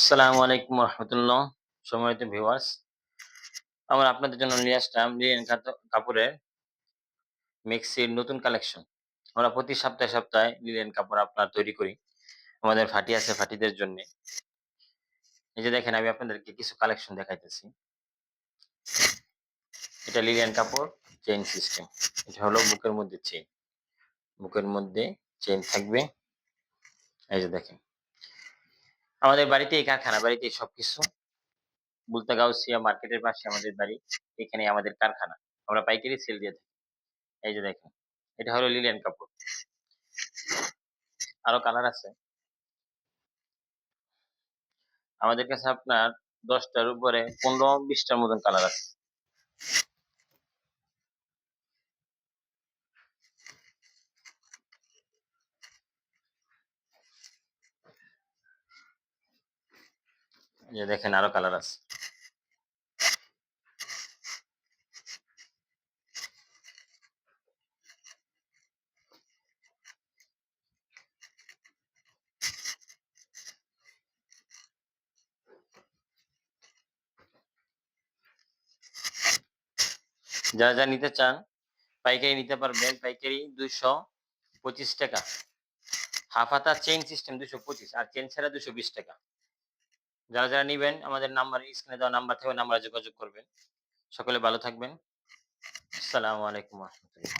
আসসালামু আলাইকুম রহমতুল্লাহ। সম্মানিত ভিউয়ার্স আমরা আপনাদের জন্য নিয়ে আসলাম কাত- কাপড়ের মিক্সির নতুন কালেকশন আমরা প্রতি সপ্তাহে সপ্তাহে লিনেন কাপড় আপনার তৈরি করি। আমাদের ফাটি আছে ফাটিদের জন্য। এই যে দেখেন, আমি আপনাদেরকে কিছু কালেকশন দেখাইতেছি। এটা লিলিয়ান কাপড় চেইন সিস্টেম এটা হলো বুকের মধ্যে চেইন বুকের মধ্যে চেইন থাকবে। এই যে দেখেন। আমাদের বাড়িতে এই কারখানা বাড়িতে সবকিছু। বুলতা গাউসিয়া মার্কেটের পাশে আমাদের বাড়ি এখানে আমাদের কারখানা। আমরা পাইকারি সেল দিয়ে থাকি। এই যে দেখেন, এটা হলো লিলিয়ান কাপড় আরও কালার আছে। আমাদের কাছে আপনার দশটার উপরে পনেরো বিশটার মতন কালার আছে। যে দেখেন আরও কালার আছে। যারা যা নিতে চান, পাইকারি নিতে পারবেন। পাইকারি দুইশো পঁচিশ টাকা। হাফ হাতা চেইন সিস্টেম দুশো পঁচিশ আর চেন ছাড়া দুশো বিশ টাকা। যারা যারা নিবেন, আমাদের নাম্বার, স্ক্রিনে দেওয়া নাম্বার থেকে নাম্বারে যোগাযোগ করবেন। সকলে ভালো থাকবেন। আসসালামু আলাইকুম রহমতুল্লাহ।